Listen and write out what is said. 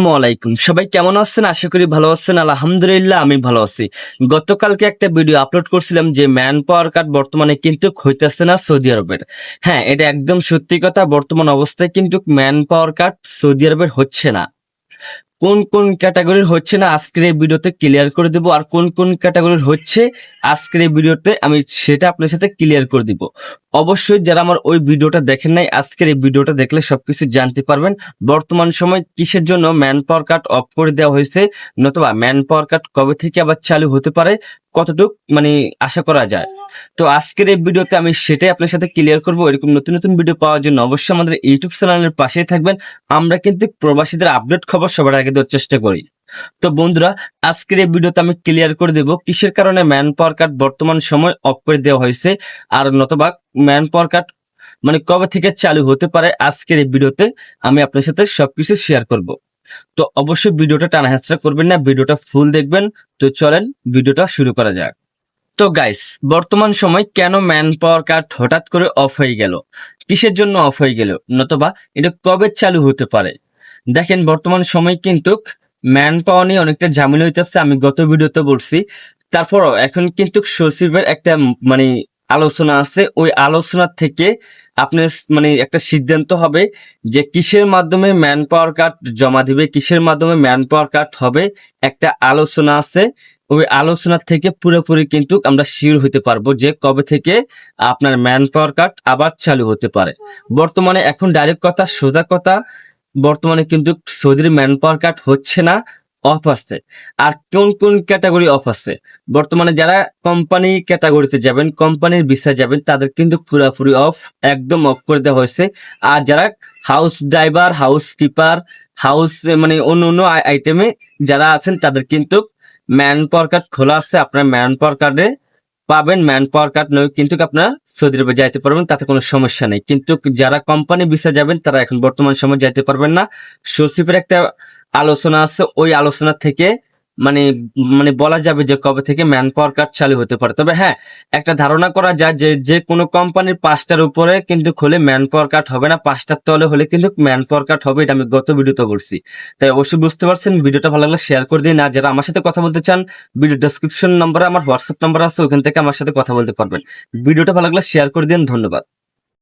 আসসালামাইকুম সবাই কেমন আছেন? আশা করি ভালো আছেন। আলহামদুলিল্লাহ, আমি ভালো আছি। গতকালকে একটা ভিডিও আপলোড করছিলাম যে ম্যান পাওয়ার কাট বর্তমানে কিন্তু হইতেছে না সৌদি আরবের। হ্যাঁ এটা একদম সত্যি কথা। বর্তমান অবস্থায় কিন্তু ম্যান পাওয়ার কাট সৌদি আরবের হচ্ছে না। কোন কোন ক্যাটাগরির হচ্ছে না আজকের এই ভিডিওতে ক্লিয়ার করে দেবো আর কোন কোন ক্যাটাগরির হচ্ছে আজকের এই ভিডিওতে আমি সেটা আপনার সাথে ক্লিয়ার করে দিব। অবশ্যই যারা আমার ওই ভিডিওটা দেখেন নাই, আজকের এই ভিডিওটা দেখলে সবকিছু জানতে পারবেন। বর্তমান সময় কিসের জন্য ম্যান পাওয়ার কাট অফ করে দেওয়া হয়েছে? নতুবা ম্যান পাওয়ার কাট কবে থেকে আবার চালু হতে পারে? কতটুক মানে আশা করা যায়। তো আজকের এই ভিডিওতে আমি সেটাই আপনার সাথে ক্লিয়ার করব। এরকম নতুন নতুন ভিডিও পাওয়ার জন্য অবশ্যই আমাদের ইউটিউব চ্যানেলের পাশেই থাকবেন। আমরা কিন্তু প্রবাসীদের আপডেট খবর সবার আগে দেওয়ার চেষ্টা করি। তো বন্ধুরা, আজকের এই ভিডিওতে আমি ক্লিয়ার করে দেব কিসের কারণে ম্যান পাওয়ার কার্ড বর্তমান সময় অফ করে দেওয়া হয়েছে আর নতবা ম্যান পাওয়ার কার্ড মানে কবে থেকে চালু হতে পারে আজকের এই ভিডিওতে আমি আপনার সাথে সবকিছু শেয়ার করব। তো অবশ্যই ভিডিওটা টানা হেঁচড়া করবেন না, ভিডিওটা ফুল দেখবেন। তো চলেন ভিডিওটা শুরু করা যাক। তো গাইস বর্তমান সময় কেন ম্যান পাওয়ার কার্ড হঠাৎ করে অফ হয়ে গেল? কিসের জন্য অফ হয়ে গেল? নতবা এটা কবে চালু হতে পারে? দেখেন, বর্তমান সময় কিন্তু ম্যান পাওয়া নিয়ে অনেকটা ঝামেলা হইতেছে, আমি গত ভিডিওতে বলছি। তারপরও এখন কিন্তু সচিবের একটা মানে আলোচনা আছে, ওই আলোচনা থেকে আপনার মানে একটা সিদ্ধান্ত হবে যে কিসের মাধ্যমে ম্যান পাওয়ার কার্ড জমা দিবে, কিসের মাধ্যমে ম্যান পাওয়ার কার্ড হবে, একটা আলোচনা আছে। ওই আলোচনা থেকে পুরোপুরি কিন্তু আমরা শিওর হতে পারব যে কবে থেকে আপনার ম্যান পাওয়ার কার্ড আবার চালু হতে পারে। বর্তমানে এখন ডাইরেক্ট কথা, সোজা কথা, বর্তমানে কিন্তু সৌদির ম্যান পাওয়ার কার্ড হচ্ছে না। অফ আছে আর কোন কোন ক্যাটাগরি অফ আছে বর্তমানে যারা কোম্পানি ক্যাটাগরিতে যাবেন কোম্পানির ভিসা যাবেন, তাদের কিন্তু পুরোপুরি অফ একদম অফ করে দেওয়া হয়েছে। আর যারা house driver house keeper house মানে অন্য অন্য আইটেমে যারা আছেন, তাদের কিন্তু ম্যান পাওয়ার কার্ড খোলা আছে। আপনার ম্যান পাওয়ার কার্ডে পাবেন। ম্যান পাওয়ার কার্ড নয় কিন্তু আপনার সৌদি আরবে যাইতে পারবেন, তাতে কোনো সমস্যা নেই। কিন্তু যারা কোম্পানি ভিসা যাবেন, তারা এখন বর্তমান সময় যাইতে পারবেন না। সচিবের একটা আলোচনা আছে, ওই আলোচনা থেকে মানে মানে বলা যাবে যে কবে থেকে ম্যান পাওয়ার কার্ড চালু হতে পারে। তবে হ্যাঁ একটা ধারণা করা যায় যে যে কোনো কোম্পানির পাঁচটার উপরে কিন্তু খুলে ম্যান পাওয়ার কার্ড হবে না, পাঁচটার তলে হলে কিন্তু ম্যান পাওয়ার কার্ড হবে, এটা আমি গত ভিডিওতে বলছি। তাই অবশ্যই বুঝতে পারছেন, ভিডিওটা ভালো লাগলে শেয়ার করে দিন, আর যারা আমার সাথে কথা বলতে চান ভিডিও ডেসক্রিপশন নম্বরে আমার হোয়াটসঅ্যাপ নাম্বার আছে, ওখান থেকে আমার সাথে কথা বলতে পারবেন। ভিডিওটা ভালো লাগলে শেয়ার করে দিন, ধন্যবাদ।